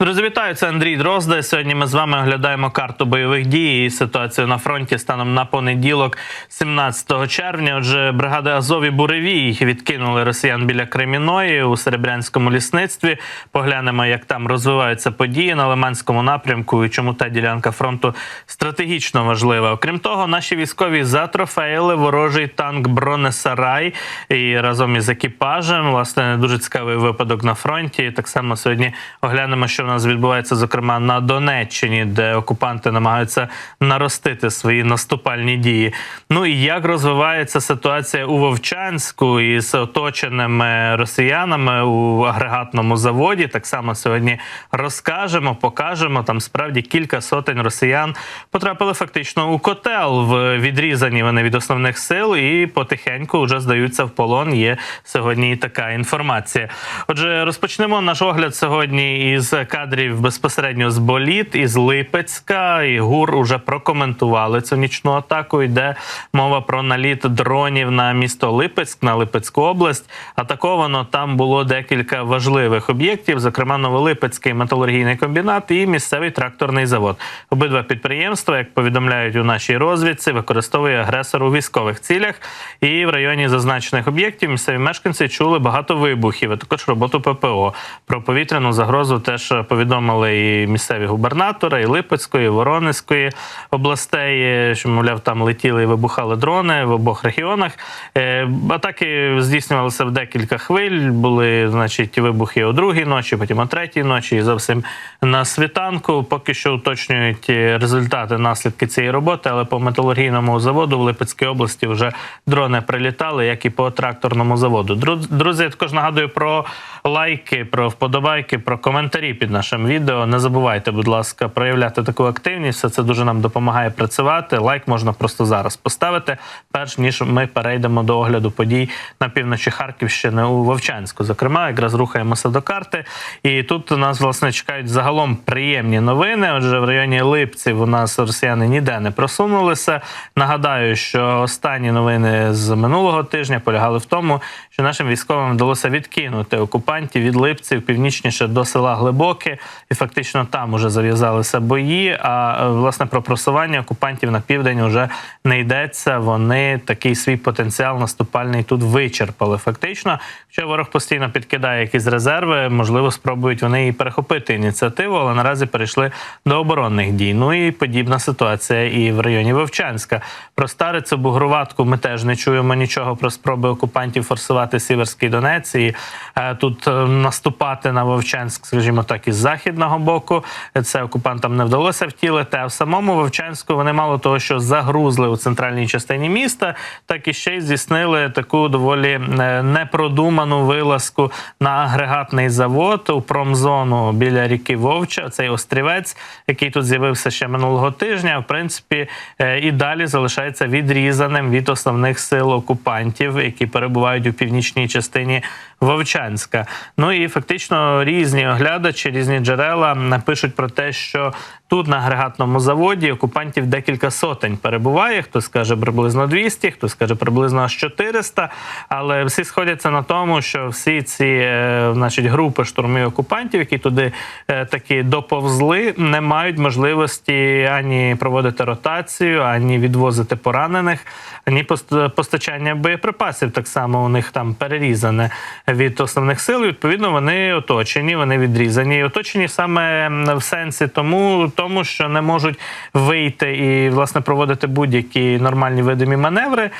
Друзі, це Андрій Дрозда. Сьогодні ми з вами оглядаємо карту бойових дій і ситуацію на фронті станом на понеділок, 17 червня. Отже, бригади Азові Буревій відкинули росіян біля Креміної у Серебрянському лісництві. Поглянемо, як там розвиваються події на Лиманському напрямку і чому та ділянка фронту стратегічно важлива. Окрім того, наші військові затрофеїли ворожий танк Бронесарай і разом із екіпажем. Власне, дуже цікавий випадок на фронті. Так само сьогодні оглянемо, що нас відбувається, зокрема на Донеччині, де окупанти намагаються наростити свої наступальні дії. Ну і як розвивається ситуація у Вовчанську із оточеними росіянами у агрегатному заводі. Так само сьогодні розкажемо, покажемо. Там справді кілька сотень росіян потрапили фактично у котел. В відрізані вони від основних сил і потихеньку вже здаються в полон. Є сьогодні така інформація. Отже, розпочнемо наш огляд сьогодні із кадрів безпосередньо з боліт із Липецька. І ГУР уже прокоментували цю нічну атаку. Йде мова про наліт дронів на місто Липецьк, на Липецьку область. Атаковано там було декілька важливих об'єктів, зокрема Новолипецький металургійний комбінат і місцевий тракторний завод. Обидва підприємства, як повідомляють у нашій розвідці, використовує агресор у військових цілях. І в районі зазначених об'єктів місцеві мешканці чули багато вибухів, а також роботу ППО. Про повітряну загрозу теж повідомили і місцеві губернатори, і Липецької, і Воронезької областей, що мовляв там летіли і вибухали дрони в обох регіонах. Е, Атаки здійснювалися в декілька хвиль. Були, значить, вибухи о другій ночі, потім о третій ночі, і зовсім на світанку. Поки що уточнюють результати наслідки цієї роботи, але по металургійному заводу в Липецькій області вже дрони прилітали, як і по тракторному заводу. Друзі, я також нагадую про лайки, про вподобайки, про коментарі під нашим відео. Не забувайте, будь ласка, проявляти таку активність. Це дуже нам допомагає працювати. Лайк можна просто зараз поставити, перш ніж ми перейдемо до огляду подій на півночі Харківщини у Вовчанську. Зокрема, якраз рухаємося до карти. І тут нас власне чекають загалом приємні новини. Отже, в районі Липців у нас росіяни ніде не просунулися. Нагадаю, що останні новини з минулого тижня полягали в тому, що нашим військовим вдалося відкинути окупантів від Липців північніше до села Глибоке, і фактично там уже зав'язалися бої. А е, власне про просування окупантів на південь вже не йдеться. Вони такий свій потенціал наступальний тут вичерпали. Фактично, що ворог постійно підкидає якісь резерви, можливо, спробують вони і перехопити ініціативу, але наразі перейшли до оборонних дій. Ну і подібна ситуація і в районі Вовчанська. Про старицю бугруватку ми теж не чуємо нічого про спроби окупантів форсувати Сіверський Донець і е, тут е, наступати на Вовчанськ, скажімо так, із західного боку. Це окупантам не вдалося втілити. А в самому Вовчанську вони мало того, що загрузли у центральній частині міста, так і ще й здійснили таку доволі е, непродуману вилазку на агрегатний завод у промзону біля ріки Вовча. Цей острівець, який тут з'явився ще минулого тижня, в принципі, е, і далі залишається відрізаним від основних сил окупантів, які перебувають у північній частині Вовчанська. Ну і фактично різні оглядачі, різні джерела напишуть про те, що тут на агрегатному заводі окупантів декілька сотень перебуває. Хтось каже приблизно 200, хтось каже приблизно аж 400. Але всі сходяться на тому, що всі ці е, значить, групи штурмів окупантів, які туди е, таки доповзли, не мають можливості ані проводити ротацію, ані відвозити поранених, ані пост- постачання боєприпасів. Так само у них там перерізане від основних сил. І, відповідно, вони оточені, вони відрізані. І оточені саме в сенсі тому, тому, що не можуть вийти і власне проводити будь-які нормальні видимі маневри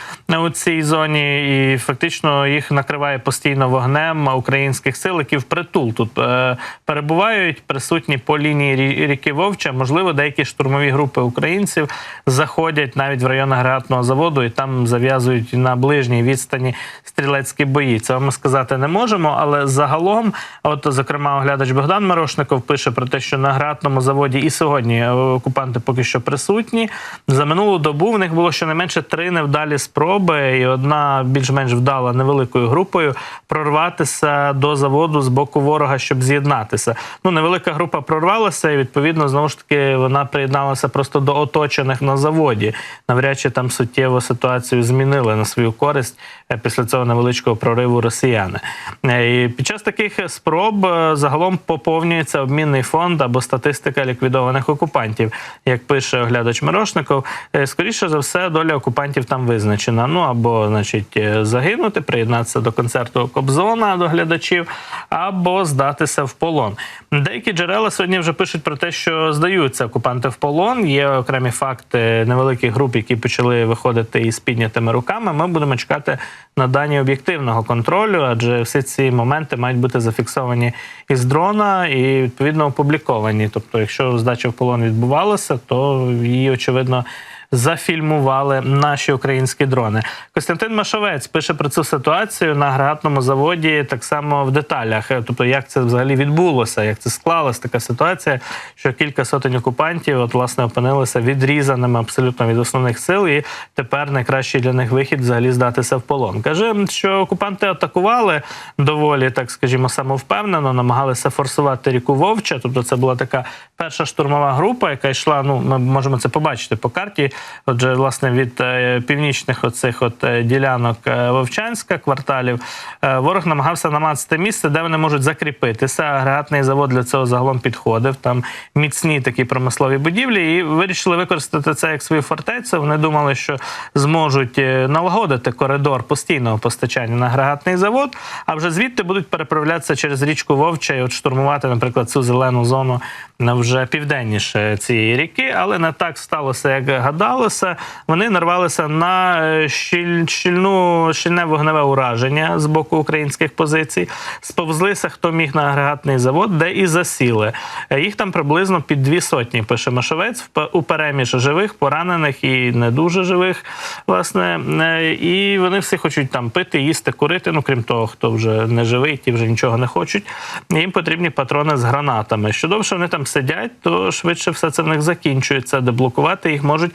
у цій зоні. І фактично їх накриває постійно вогнем українських сил, які впритул тут е, перебувають, присутні по лінії ріки Вовча. Можливо, деякі штурмові групи українців заходять навіть в район агрегатного заводу і там зав'язують на ближній відстані стрілецькі бої. Це вам сказати не можемо, але загалом, от зокрема, оглядач Богдан Мирошников пише про те, що на агрегатному заводі і сьогодні сьогодні окупанти поки що присутні. За минулу добу в них було щонайменше три невдалі спроби, і одна більш-менш вдала невеликою групою прорватися до заводу з боку ворога, щоб з'єднатися. Ну, невелика група прорвалася, і відповідно знову ж таки вона приєдналася просто до оточених на заводі. Навряд чи там суттєво ситуацію змінили на свою користь е, після цього невеличкого прориву росіяни. Е, І під час таких спроб е, загалом поповнюється обмінний фонд або статистика ліквідованих окупантів. Як пише оглядач Мирошников, е, скоріше за все, доля окупантів там визначена. Ну або, значить, загинути, приєднатися до концерту Кобзона до глядачів, або здатися в полон. Деякі джерела сьогодні вже пишуть про те, що здаються окупанти в полон. Є окремі факти невеликих груп, які почали виходити із піднятими руками. Ми будемо чекати на дані об'єктивного контролю, адже всі ці моменти мають бути зафіксовані із дрона і відповідно опубліковані. Тобто, якщо здача в полон відбувалася, то її очевидно. Зафільмували наші українські дрони. Костянтин Машовець пише про цю ситуацію на агрегатному заводі, так само в деталях. Тобто, як це взагалі відбулося, як це склалася така ситуація, що кілька сотень окупантів от власне опинилися відрізаними абсолютно від основних сил, і тепер найкращий для них вихід взагалі здатися в полон. Каже, що окупанти атакували доволі, так скажімо, самовпевнено, намагалися форсувати ріку Вовча. Тобто, це була така перша штурмова група, яка йшла. Ну, ми можемо це побачити по карті. Отже, власне, від е, північних оцих от е, ділянок е, Вовчанська кварталів ворог намагався намацати місце, де вони можуть закріпитися. Агрегатний завод для цього загалом підходив. Там міцні такі промислові будівлі, і вирішили використати це як свою фортецю. Вони думали, що зможуть налагодити коридор постійного постачання на агрегатний завод, а вже звідти будуть переправлятися через річку Вовча і от штурмувати, наприклад, цю зелену зону на вже південніше цієї ріки, але не так сталося, як гадалося. Вони нарвалися на е, щіль, щільну щільне вогневе ураження з боку українських позицій. Сповзлися, хто міг на агрегатний завод, де і засіли. Е, Їх там приблизно під дві сотні. Пише Машовець у переміж живих, поранених і не дуже живих. Власне, Е, і вони всі хочуть там пити, їсти, курити. Ну крім того, хто вже не живий, ті вже нічого не хочуть. Їм потрібні патрони з гранатами. Що довше вони там сидять, то швидше все це в них закінчується. Деблокувати їх можуть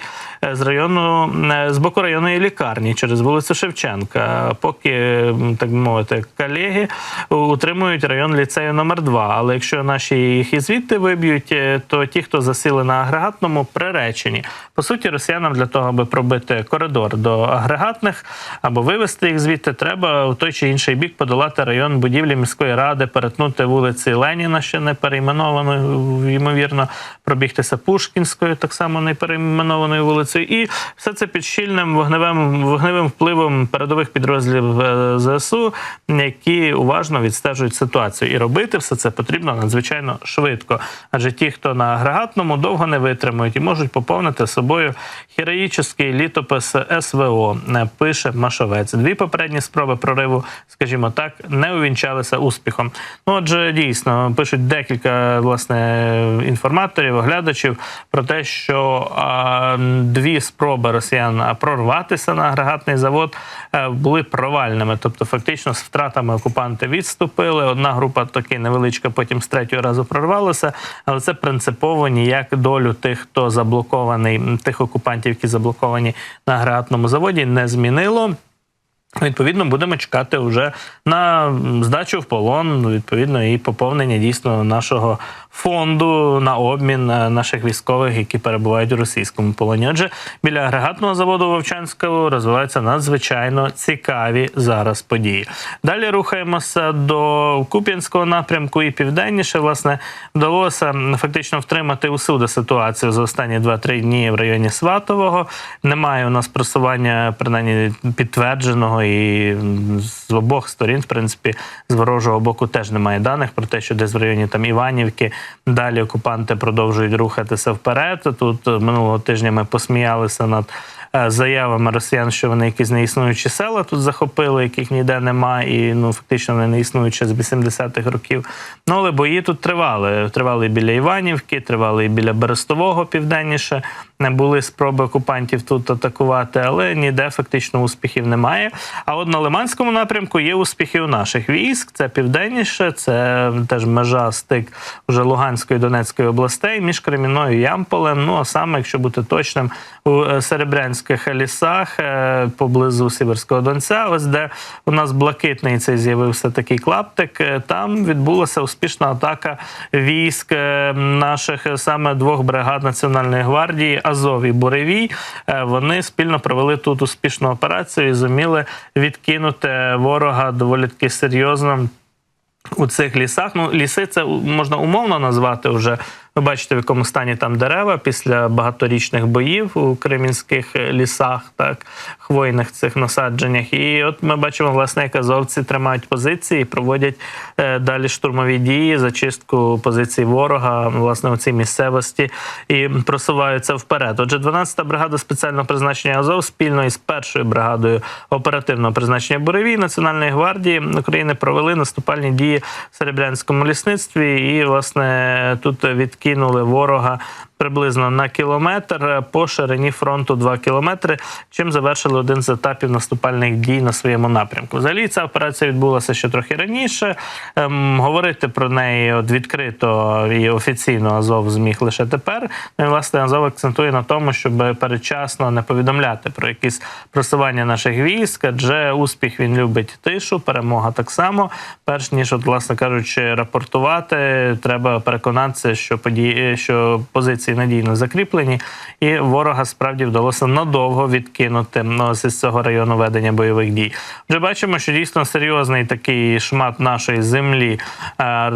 з району е, з боку районної лікарні через вулицю Шевченка. Поки так би мовити, колеги утримують район ліцею номер 2 Але якщо наші їх і звідти виб'ють, е, то ті, хто засіли на агрегатному, приречені. По суті, росіянам для того, аби пробити коридор до агрегатних або вивести їх звідти, треба у той чи інший бік подолати район будівлі міської ради, перетнути вулиці Леніна, ще не перейменованою, ймовірно, пробігтися Пушкінською, так само не перейменованою вулицею, і все це під щільним вогневим вогневим впливом передових підрозділів е, ЗСУ, які уважно відстежують ситуацію. І робити все це потрібно надзвичайно швидко. Адже ті, хто на агрегатному довго не витримують і можуть поповнити собою героїчний літопис СВО, е, пише Машовець. Дві попередні спроби прориву, скажімо так, не увінчалися успіхом. Ну, отже, дійсно пишуть декілька власне інформаторів, оглядачів про те, що дві спроби росіян прорватися на агрегатний завод е, були провальними. Тобто, фактично, з втратами окупанти відступили. Одна група таки невеличка, потім з третього разу прорвалася, але це принципово ніяк долю тих, хто заблокований, тих окупантів, які заблоковані на агрегатному заводі, не змінило. Відповідно, будемо чекати вже на здачу в полон, відповідно, і поповнення дійсно нашого фонду на обмін е, наших військових, які перебувають у російському полоні. Отже, біля агрегатного заводу Вовчанського розвиваються надзвичайно цікаві зараз події. Далі рухаємося до Куп'янського напрямку і південніше. Власне, вдалося фактично втримати усюди ситуацію за останні 2-3 дні в районі Сватового. Немає у нас просування принаймні підтвердженого і з обох сторін, в принципі, з ворожого боку теж немає даних про те, що десь в районі там Іванівки далі окупанти продовжують рухатися вперед. Тут е, минулого тижня ми посміялися над заявами росіян, що вони якісь неіснуючі села тут захопили, яких ніде немає, і ну фактично вони не існують ще з 80-х років. Ну але бої тут тривали. Тривали біля Іванівки, тривали і біля Берестового південніше. Не були спроби окупантів тут атакувати, але ніде фактично успіхів немає. А от на Лиманському напрямку є успіхи у наших військ. Це південніше, це теж межа стик вже Луганської і Донецької областей між Креміною і Ямполем. Ну а саме, якщо бути точним, у е, Серебрянських лісах е, поблизу Сіверського Донця, ось де у нас блакитний цей з'явився такий клаптик. е, Там відбулася успішна атака військ е, наших саме двох бригад Національної гвардії Азов і Буревій. Вони спільно провели тут успішну операцію і зуміли відкинути ворога доволі таки серйозно. У цих лісах, ну ліси це можна умовно назвати вже. Ви бачите, в якому стані там дерева після багаторічних боїв у кремінських е, лісах, так хвойних цих насадженнях. І от ми бачимо, власне, як азовці тримають позиції, і проводять е, далі штурмові дії, зачистку позицій ворога, власне, у цій місцевості і просуваються вперед. Отже, 12-та бригада спеціального призначення Азов спільно із першою бригадою оперативного призначення Буревій Національної гвардії України провели наступальні дії в Серебрянському лісництві. І, власне, тут відкинули ворога приблизно на кілометр по ширині фронту 2 кілометри, чим завершили один з етапів наступальних дій на своєму напрямку. Взагалі ця операція відбулася ще трохи раніше. Ем, говорити про неї от відкрито і офіційно Азов зміг лише тепер. Ну і власне Азов акцентує на тому, щоб передчасно не повідомляти про якісь просування наших військ, адже успіх він любить тишу, перемога так само. Перш ніж, от, власне кажучи, рапортувати, треба переконатися, що події, що позиції надійно закріплені, і ворога справді вдалося надовго відкинути ну, із цього району ведення бойових дій. Вже бачимо, що дійсно серйозний такий шмат нашої землі е,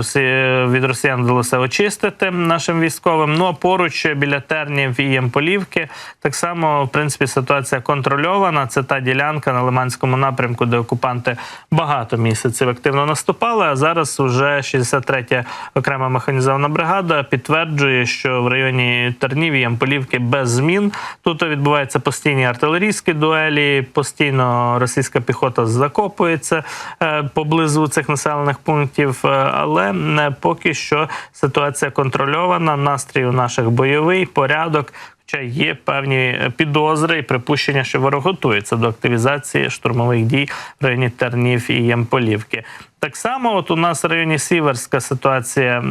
від росіян вдалося очистити нашим військовим. Ну а поруч біля Тернів і Ємполівки так само, в принципі, ситуація контрольована. Це та ділянка на Лиманському напрямку, де окупанти багато місяців активно наступали. А зараз уже 63-я окрема механізована бригада підтверджує, що в районі Тернів і Ямполівки без змін тут відбуваються постійні артилерійські дуелі. Постійно російська піхота закопується е, поблизу цих населених пунктів, е, але не поки що ситуація контрольована. Настрій у наших бойовий порядок. Хоча є певні підозри і припущення, що ворог готується до активізації штурмових дій в районі Тернів і Ямполівки. Так само, от у нас в районі Сіверська ситуація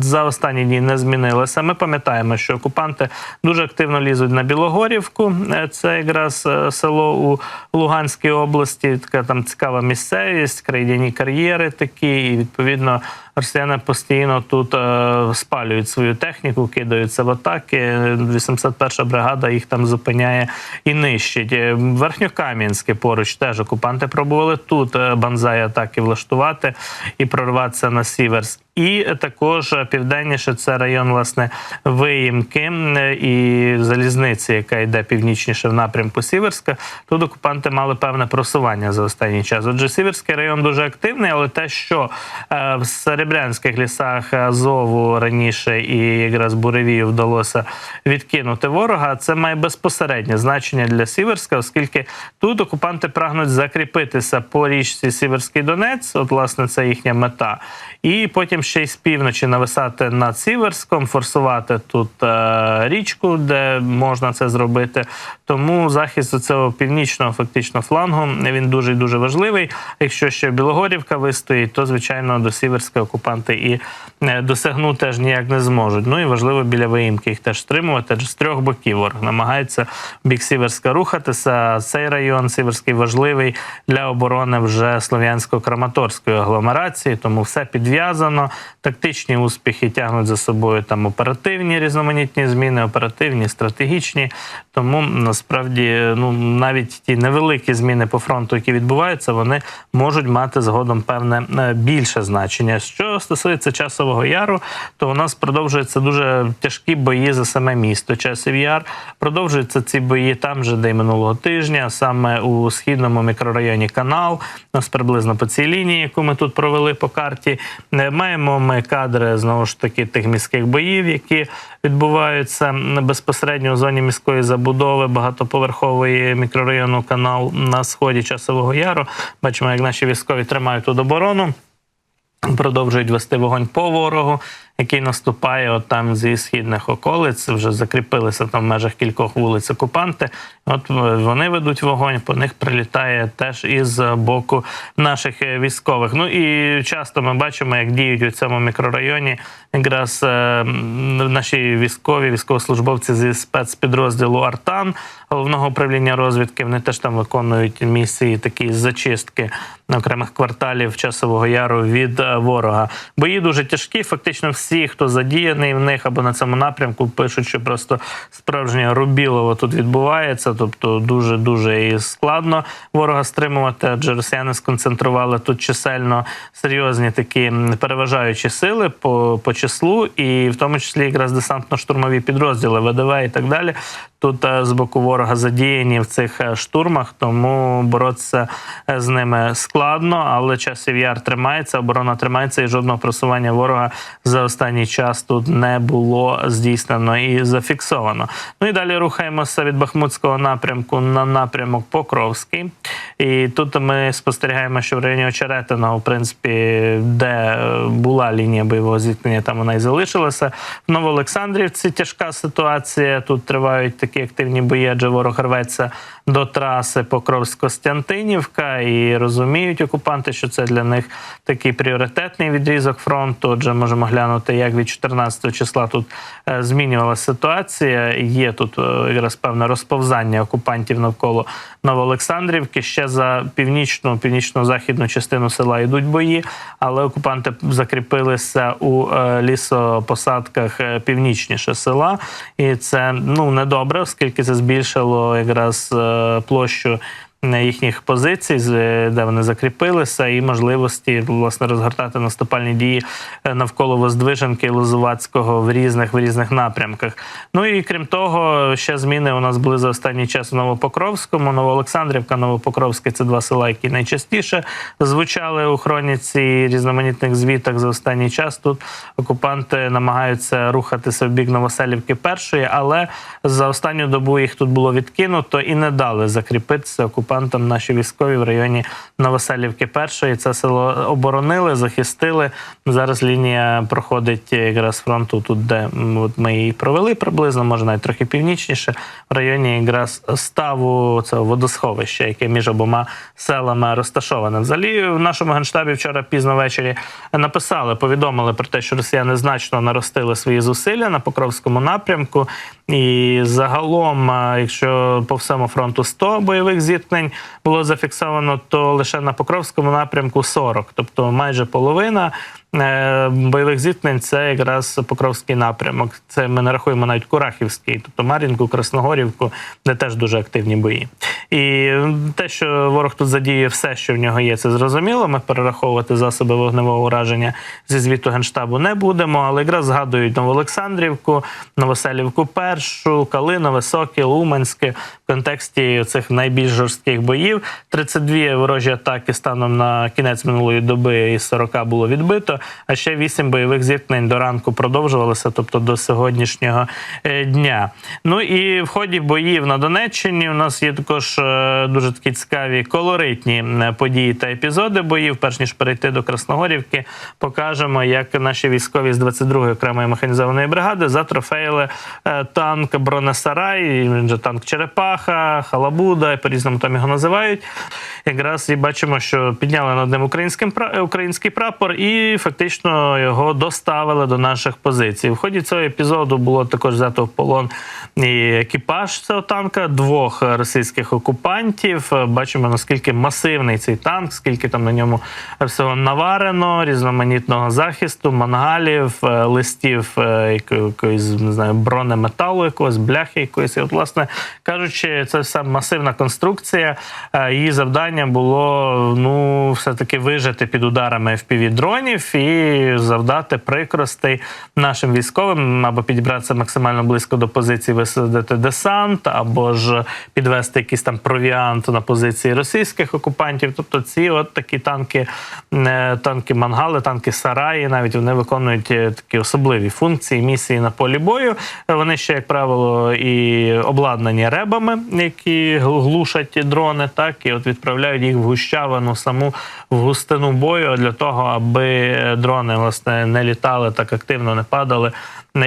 за останні дні не змінилася. Ми пам'ятаємо, що окупанти дуже активно лізуть на Білогорівку. Е, Це якраз е, село у Луганській області. Така там цікава місцевість, крайняні кар'єри такі, і відповідно. Росіяни постійно тут е, спалюють свою техніку, кидаються в атаки. 81 бригада їх там зупиняє і нищить. Е, Верхньокам'янське поруч теж окупанти пробували тут е, банзай атаки влаштувати і прорватися на Сіверськ. І також південніше це район власне Виїмки е, і залізниці, яка йде північніше в напрямку Сіверська. Тут окупанти мали певне просування за останній час. Отже, Сіверський район дуже активний, але те, що е, в Серебрянських лісах Азову раніше і якраз Буревію вдалося відкинути ворога, це має безпосереднє значення для Сіверська, оскільки тут окупанти прагнуть закріпитися по річці Сіверський Донець. От, власне, це їхня мета. І потім ще й з півночі нависати над Сіверськом, форсувати тут е, річку, де можна це зробити. Тому захист цього північного фактично флангу він дуже і дуже важливий. Якщо ще Білогорівка вистоїть, то звичайно до Сіверська окупанти і е, досягнути аж ніяк не зможуть. Ну і важливо біля виїмки їх теж стримувати. З трьох боків ворог намагається бік Сіверська рухатися. Цей район Сіверський важливий для оборони вже слов'янсько-краматорської агломерації, тому все підв'язано. Тактичні успіхи тягнуть за собою там оперативні різноманітні зміни, оперативні, стратегічні. Тому насправді ну навіть ті невеликі зміни по фронту, які відбуваються, вони можуть мати згодом певне е, більше значення. Що стосується часового яру, то у нас продовжуються дуже тяжкі бої за саме місто. Часів яр продовжуються ці бої там же, де й минулого тижня, саме у східному мікрорайоні канал. Нас приблизно по цій лінії. Лінії, яку ми тут провели по карті. Е, Маємо ми кадри знову ж таки тих міських боїв, які відбуваються безпосередньо у зоні міської забудови багатоповерхової мікрорайону канал на сході часового яру. Бачимо, як наші військові тримають тут оборону. Продовжують вести вогонь по ворогу, який наступає от там зі східних околиць. Вже закріпилися там в межах кількох вулиць окупанти. От е, вони ведуть вогонь, по них прилітає теж із боку наших е, військових. Ну і часто ми бачимо, як діють у цьому мікрорайоні якраз е, наші військові, військовослужбовці зі спецпідрозділу Артан головного управління розвідки. Вони теж там виконують місії такі зачистки окремих кварталів часового яру від ворога. Бої дуже тяжкі. Фактично, всі, хто задіяний в них або на цьому напрямку, пишуть, що просто справжнє рубілово тут відбувається. Тобто, дуже дуже і складно ворога стримувати, адже росіяни сконцентрували тут чисельно серйозні такі переважаючі сили по, по числу, і в тому числі якраз десантно-штурмові підрозділи ВДВ і так далі. Тут е, з боку ворога задіяні в цих е, штурмах, тому боротися е, з ними складно, але часів яр тримається, оборона тримається, і жодного просування ворога за останній час тут не було здійснено і зафіксовано. Ну і далі рухаємося від Бахмутського напрямку на напрямок Покровський. І тут ми спостерігаємо, що в районі Очеретина, в принципі, де е, була лінія бойового зіткнення, там вона і залишилася. В Новоолександрівці тяжка ситуація. Тут тривають такі активні бої, адже ворог рветься до траси Покровськ-Костянтинівка і розуміють окупанти, що це для них такий пріоритетний відрізок фронту. Отже, можемо глянути, як від 14 числа тут е, змінювалася ситуація. Є тут е, якраз певне розповзання окупантів навколо Новоолександрівки. Ще за північну, північно-західну частину села йдуть бої, але окупанти закріпилися у е, лісопосадках північніше села, і це ну недобре, оскільки це збільшило якраз площу. Їхніх позицій, де вони закріпилися, і можливості власне розгортати наступальні дії е, навколо Воздвиженки і Лозувацького в різних в різних напрямках. Ну і крім того, ще зміни у нас були за останній час в Новопокровському, Новоолександрівка, Новопокровське це два села, які найчастіше звучали у хроніці різноманітних звітах за останній час. Тут окупанти намагаються рухатися в бік Новоселівки першої, але за останню добу їх тут було відкинуто і не дали закріпитися окупантам наші військові в районі Новоселівки першої. Це село оборонили, захистили. Зараз лінія проходить якраз фронту тут, де ми її провели приблизно, може навіть трохи північніше, в районі якраз ставу цього водосховища, яке між обома селами розташоване. Взагалі, в нашому генштабі вчора пізно ввечері написали, повідомили про те, що росіяни значно наростили свої зусилля на Покровському напрямку. І загалом, якщо по всьому фронту 100 бойових зіткнень було зафіксовано, то лише на Покровському напрямку 40, тобто майже половина. Е, Бойових зіткнень це якраз Покровський напрямок. Це ми не рахуємо навіть Курахівський, тобто Мар'їнку, Красногорівку, де теж дуже активні бої. І те, що ворог тут задіє все, що в нього є, це зрозуміло. Ми перераховувати засоби вогневого ураження зі звіту генштабу не будемо, але якраз згадують Новоолександрівку, Новоселівку першу, Калинове, Сокіл, Уманське в контексті цих найбільш жорстких боїв. 32 ворожі атаки станом на кінець минулої доби із 40 було відбито. А ще 8 бойових зіткнень до ранку продовжувалося, тобто до сьогоднішнього е, дня. Ну і в ході боїв на Донеччині у нас є також е, дуже такі цікаві колоритні події та епізоди боїв. Перш ніж перейти до Красногорівки, покажемо, як наші військові з 22-ї окремої механізованої бригади затрофеїли е, танк Бронесарай, він же танк Черепаха, Халабуда, по різному там його називають. Якраз і бачимо, що підняли над ним український прапор і фактично його доставили до наших позицій. В ході цього епізоду було також взято в полон і екіпаж цього танка, двох російських окупантів. Бачимо наскільки масивний цей танк, скільки там на ньому всього наварено, різноманітного захисту, мангалів, е, листів е, якоїсь не знаю, бронеметалу, якогось бляхи якоїсь. І от, власне кажучи, це все масивна конструкція. Е, Її завдання було ну все таки вижити під ударами fpv дронів і завдати прикростей нашим військовим або підібратися максимально близько до позиції, висадити десант, або ж підвести якісь там провіант на позиції російських окупантів. Тобто ці от такі танки, е, танки мангали, танки сараї, навіть вони виконують е, такі особливі функції, місії на полі бою. Вони ще, як правило, і обладнані ребами, які глушать дрони, так і от відправляють їх в гущавину саму в густину бою для того, аби дрони власне не літали так активно, не падали.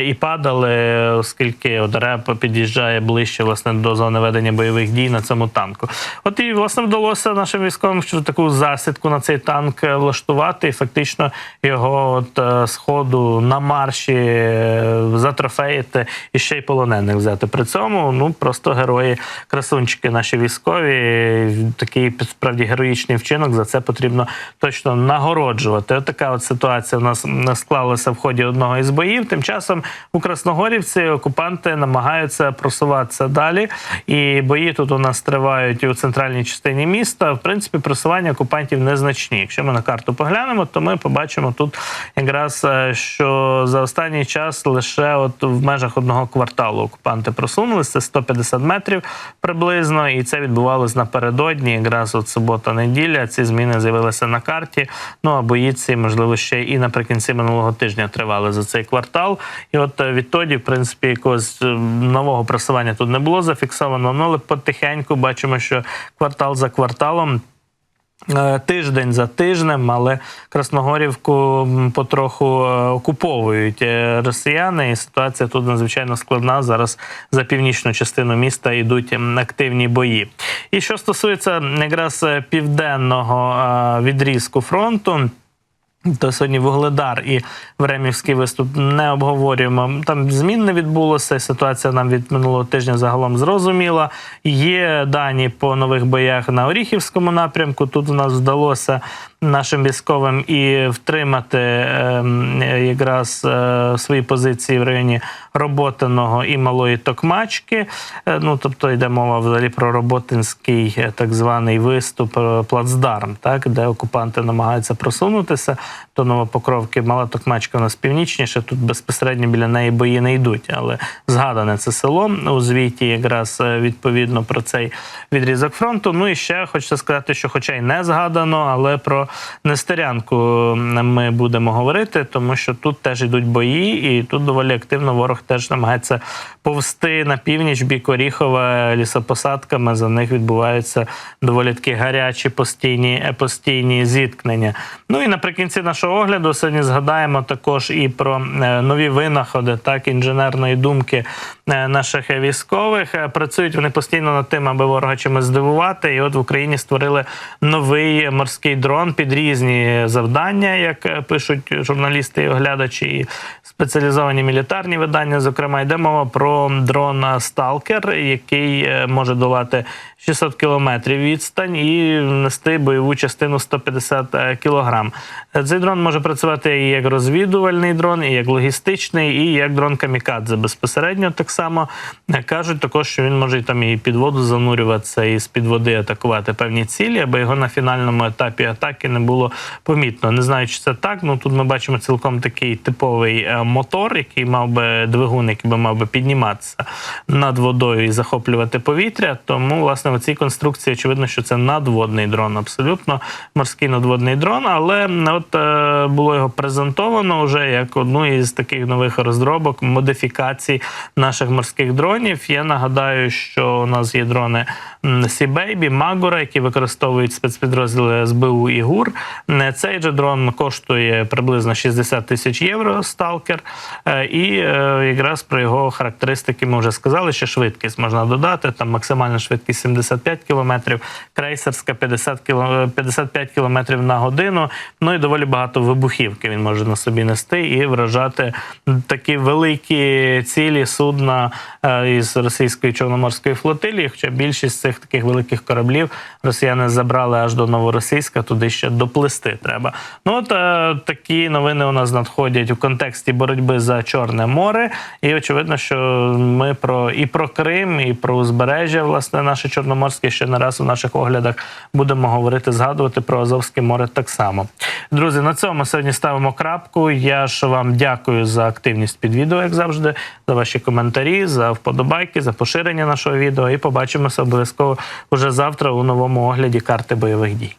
І падали, оскільки от реп під'їжджає ближче власне до зони ведення бойових дій на цьому танку. От і власне вдалося нашим військовим що таку засідку на цей танк влаштувати, і фактично його от е, з ходу на марші е, затрофеїти і ще й полонених взяти. При цьому ну просто герої, красунчики наші військові. Такий справді героїчний вчинок. За це потрібно точно нагороджувати. От така от ситуація в нас м, склалася в ході одного із боїв. Тим часом у Красногорівці окупанти намагаються просуватися далі, і бої тут у нас тривають у центральній частині міста. В принципі, просування окупантів незначні. Якщо ми на карту поглянемо, то ми побачимо тут якраз е, що за останній час лише от в межах одного кварталу окупанти просунулися. Це 150 метрів приблизно, і це відбувалось напередодні. Якраз от субота-неділя. Ці зміни з'явилися на карті. Ну а бої ці, можливо, ще і наприкінці минулого тижня тривали за цей квартал. І от е, відтоді, в принципі, якогось е, нового просування тут не було зафіксовано. Ну але потихеньку бачимо, що квартал за кварталом. е, Тиждень за тижнем, але Красногорівку потроху окуповують росіяни, і ситуація тут надзвичайно складна. Зараз за північну частину міста йдуть активні бої. І що стосується якраз південного відрізку фронту. То сьогодні Вугледар і Времівський виступ не обговорюємо. Там змін не відбулося. Ситуація нам від минулого тижня загалом зрозуміла. Є дані по нових боях на Оріхівському напрямку. Тут у нас вдалося нашим військовим і втримати ем, якраз е, свої позиції в районі Роботиного і Малої Токмачки. Е, ну тобто йде мова взагалі про Роботинський е, так званий виступ е, плацдарм, так де окупанти намагаються просунутися до Новопокровки. Мала Токмачка у нас північніше. Тут безпосередньо біля неї бої не йдуть, але згадане це село у звіті, якраз е, відповідно про цей відрізок фронту. Ну і ще хочеться сказати, що, хоча й не згадано, але про Нестерянку ми будемо говорити, тому що тут теж йдуть бої, і тут доволі активно ворог теж намагається повсти на північ бік Оріхова лісопосадками. За них відбуваються доволі такі гарячі постійні, е, постійні зіткнення. Ну і наприкінці нашого огляду сьогодні згадаємо також і про е, нові винаходи, так інженерної думки е, наших військових. Е, Працюють вони постійно над тим, аби ворога чимось здивувати. І от в Україні створили новий морський дрон під різні завдання, як пишуть журналісти і оглядачі, і спеціалізовані мілітарні видання. Зокрема, йде мова про дрон Сталкер, який може долати 600 кілометрів відстань і нести бойову частину 150 кілограм. Е, Цей дрон може працювати і як розвідувальний дрон, і як логістичний, і як дрон камікадзе. Безпосередньо так само Е, кажуть також, що він може і там і під воду занурюватися, і з під води атакувати певні цілі, аби його на фінальному етапі атаки не було помітно. Не знаю, чи це так. Ну тут ми бачимо цілком такий типовий е, мотор, який мав би двигун, який би мав би підніматися над водою і захоплювати повітря. Тому, власне, в цій конструкції очевидно, що це надводний дрон, абсолютно морський надводний дрон. Але от е, було його презентовано вже як одну із таких нових розробок, модифікацій наших морських дронів. Я нагадаю, що у нас є дрони Сібейбі, Магура, які використовують спецпідрозділи СБУ і ГУР. Е, Цей же дрон коштує приблизно 60 тисяч євро. Сталкер, і е, якраз про його характеристики ми вже сказали, що швидкість можна додати. Там максимальна швидкість 75 кілометрів, крейсерська 50 кіло- 55 кілометрів на годину. Ну і доволі багато вибухівки він може на собі нести і вражати такі великі цілі судна е, із російської чорноморської флотилії. Хоча більшість цих таких великих кораблів росіяни забрали аж до новоросійська, туди ще доплисти треба. Ну от е, такі новини у нас надходять у контексті боротьби за Чорне море. І очевидно, що ми про і про Крим, і про узбережжя, власне, наше Чорноморське ще не раз у наших оглядах будемо говорити, згадувати про Азовське море так само. Друзі. Друзі, на цьому сьогодні ставимо крапку. Я ж вам дякую за активність під відео, як завжди, за ваші коментарі, за вподобайки, за поширення нашого відео. І побачимося обов'язково уже завтра у новому огляді карти бойових дій.